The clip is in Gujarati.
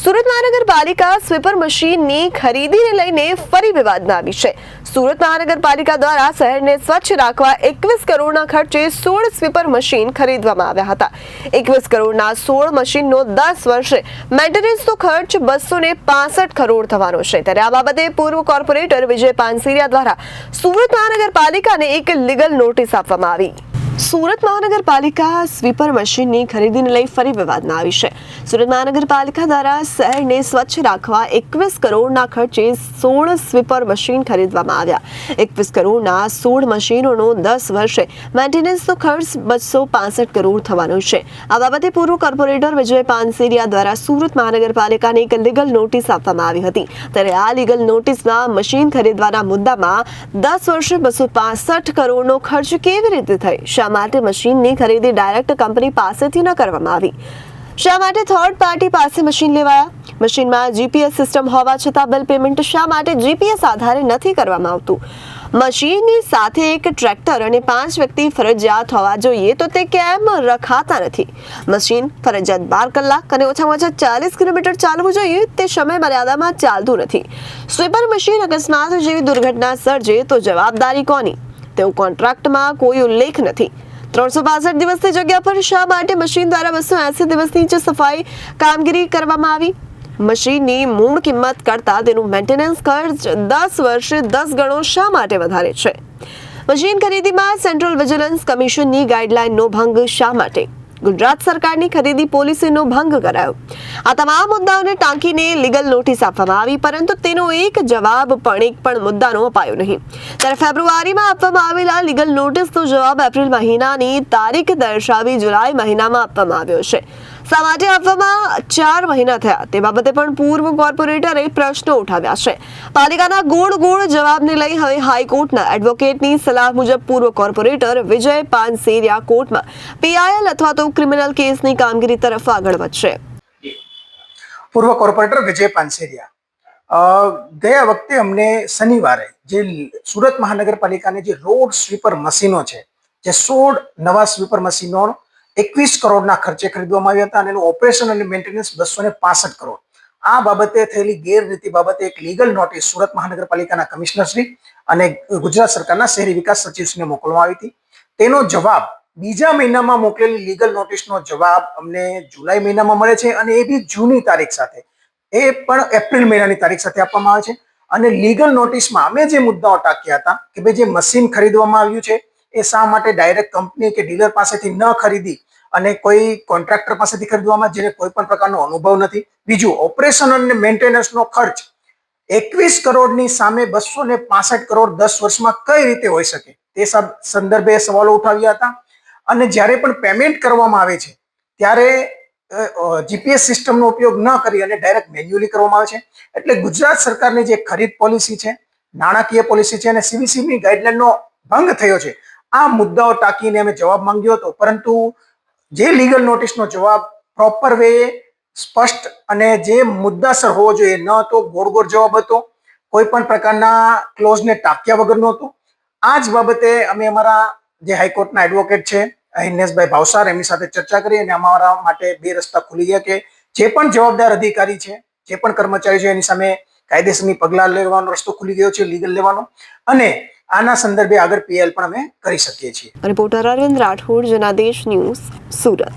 સુરત મહાનગરપાલિકા સ્વીપર મશીનની ખરીદીને લઈને ફરી વિવાદમાં આવી છે. સુરત મહાનગરપાલિકા દ્વારા શહેરને સ્વચ્છ રાખવા એકવીસ કરોડના ખર્ચે સોળ સ્વીપર મશીન ખરીદવામાં આવ્યા હતા. એકવીસ કરોડના સોળ મશીનનો દસ વર્ષે મેન્ટેનન્સનો ખર્ચ બસો ને પાસઠ કરોડ થવાનો છે. ત્યારે આ બાબતે પૂર્વ કોર્પોરેટર વિજય પાનસીરિયા દ્વારા સુરત મહાનગરપાલિકાને એક લીગલ નોટિસ આપવામાં આવી. સુરત મહાનગરપાલિકા સ્વીપર મશીનની ખરીદીને લઈ ફરી વિવાદમાં આવી છે. સુરત મહાનગરપાલિકા દ્વારા શહેરને સ્વચ્છ રાખવા એકવીસ કરોડના ખર્ચે સોળ સ્વીપર મશીન ખરીદવામાં આવ્યા. એકવીસ કરોડના સોળ મશીનોનો દસ વર્ષે મેન્ટેનન્સનો ખર્ચ બસો પાસઠ કરોડ થવાનો છે. આ બાબતે પૂર્વ કોર્પોરેટર વિજય પાનસેરિયા દ્વારા સુરત મહાનગરપાલિકાને એક લીગલ નોટિસ આપવામાં આવી હતી. ત્યારે આ લીગલ નોટિસમાં મશીન ખરીદવાના મુદ્દામાં દસ વર્ષે બસો પાસઠ કરોડનો ખર્ચ કેવી રીતે થઈ? માટે મશીનની ખરીદી ડાયરેક્ટ કંપની પાસેથી ન કરવામાં આવી. શા માટે થર્ડ પાર્ટી પાસે મશીન લેવાયા? મશીનમાં જીપીએસ સિસ્ટમ હોવા છતાં બિલ પેમેન્ટ શા માટે જીપીએસ આધારે નથી કરવામાં આવતું? મશીનની સાથે એક ટ્રેક્ટર અને પાંચ વ્યક્તિ ફરજિયાત હોવા જોઈએ તો તે કેમ રખાતા નથી? મશીન ફરજિયાત બાર કલાક અને ઓછામાં ઓછા ચાલીસ કિલોમીટર ચાલવું જોઈએ તે સમય મર્યાદામાં ચાલતું નથી. સ્વીપર મશીન અકસ્માત જેવી દુર્ઘટના સર્જે તો જવાબદારી કોની? તેવું કોન્ટ્રાક્ટમાં કોઈ ઉલ્લેખ નથી. ત્રણસો બાસઠ દિવસની જગ્યા પર શા માટે મશીન દ્વારા બસો એસી દિવસની જે સફાઈ કામગીરી કરવામાં આવી? મશીનની મૂળ કિંમત કરતાં તેનું મેન્ટેનન્સ ખર્ચ દસ વર્ષે દસ ગણો શા માટે વધારે છે? મશીન ખરીદીમાં સેન્ટ્રલ વિજિલન્સ કમિશનની ગાઈડલાઈનનો ભંગ શા માટે? ગુજરાત સરકારની ખરીદી પોલિસીનો ભંગ કરાયો. આ તમામ મુદ્દાઓને ટાંકીને લીગલ નોટિસ આપવામાં આવી, પરંતુ તેનો એક જવાબ પણ, એક પણ મુદ્દાનો અપાયો નહીં. ત્યારે ફેબ્રુઆરીમાં આપવામાં આવેલા લીગલ નોટિસનો જવાબ એપ્રિલ મહિનાની તારીખ દર્શાવી જુલાઈ મહિનામાં આપવામાં આવ્યો છે. શા માટે આપવામાં ચાર મહિના થયા. તે બાબતે પણ પૂર્વ કોર્પોરેટરે પ્રશ્નો ઉઠાવ્યા છે. પાલિકાના ગોળ ગોળ જવાબને લઈ હવે હાઈકોર્ટના એડવોકેટની સલાહ મુજબ પૂર્વ કોર્પોરેટર વિજય પાનસેરિયા કોર્ટમાં પીઆઈએલ અથવા તો ક્રિમિનલ કેસની કામગીરી તરફ આગળ વધશે. પૂર્વ કોર્પોરેટર વિજય પાનસેરિયા ગયા વખતે અમને શનિવારે જે સુરત મહાનગરપાલિકાની જે રોડ સ્વીપર મશીનો છે, જે સોળ નવા સ્વીપર મશીનો એકવીસ કરોડના ખર્ચે ખરીદવામાં આવ્યા હતા અને એનું ઓપરેશન અને મેન્ટેનન્સ બસો ને પાસઠ કરોડ. આ બાબતે થયેલી ગેરરીતિ બાબતે એક લીગલ નોટિસ સુરત મહાનગરપાલિકાના કમિશનરશ્રી અને ગુજરાત સરકારના શહેરી વિકાસ સચિવશ્રીને મોકલવામાં આવી હતી. તેનો જવાબ બીજા મહિનામાં મોકલેલી લીગલ નોટિસનો જવાબ અમને જુલાઈ મહિનામાં મળે છે અને એ બી જૂની તારીખ સાથે. એ પણ એપ્રિલ મહિનાની તારીખ સાથે આપવામાં આવે છે. અને લીગલ નોટિસમાં અમે જે મુદ્દાઓ ટાંક્યા હતા કે ભાઈ જે મશીન ખરીદવામાં આવ્યું છે એ શા માટે ડાયરેક્ટ કંપની કે ડીલર પાસેથી ન ખરીદી અને કોઈ કોન્ટ્રાક્ટર પાસેથી ખરીદવામાં જેને કોઈ પણ પ્રકારનો અનુભવ નથી. બીજું ઓપરેશન અને મેન્ટેનન્સનો ખર્ચ એકવીસ કરોડની સામે બસો ને પાસઠ કરોડ દસ વર્ષમાં કઈ રીતે હોઈ શકે? તે સંદર્ભે સવાલો ઉઠાવ્યા હતા. અને જ્યારે પણ પેમેન્ટ કરવામાં આવે છે, ત્યારે જીપીએસ સિસ્ટમનો ઉપયોગ ન કરી અને ડાયરેક્ટ મેન્યુઅલી કરવામાં આવે છે. એટલે ગુજરાત સરકારની જે ખરીદ પોલિસી છે, નાણાકીય પોલિસી છે અને સીવીસીની ગાઈડલાઈનનો ભંગ થયો છે આ મુદ્દાઓ ટાંકીને અમે જવાબ માંગ્યો હતો. પરંતુ જે લીગલ નોટિસનો જવાબ પ્રોપર વે સ્પષ્ટ અને જે મુદ્દાસર હોવો જોઈએ ન હતો ગોળ ગોળ જવાબ હતો. કોઈ પણ પ્રકારના ક્લોઝને ટાંક્યા વગરનો હતો આ જ બાબતે અમે અમારા જે હાઈકોર્ટના એડવોકેટ છે હિનેશભાઈ ભાવસાર, એમની સાથે ચર્ચા કરી અને અમારા માટે બે રસ્તા ખુલી ગયા કે જે પણ જવાબદાર અધિકારી છે, જે પણ કર્મચારી છે, એની સામે કાયદેસરની પગલાં લેવાનો રસ્તો ખુલી ગયો છે લીગલ લેવાનો. અને આના સંદર્ભે આગળ પીએલ પણ અમે કરી શકીએ છીએ. Reporter Arvind Rathod, Janadesh news, Surat.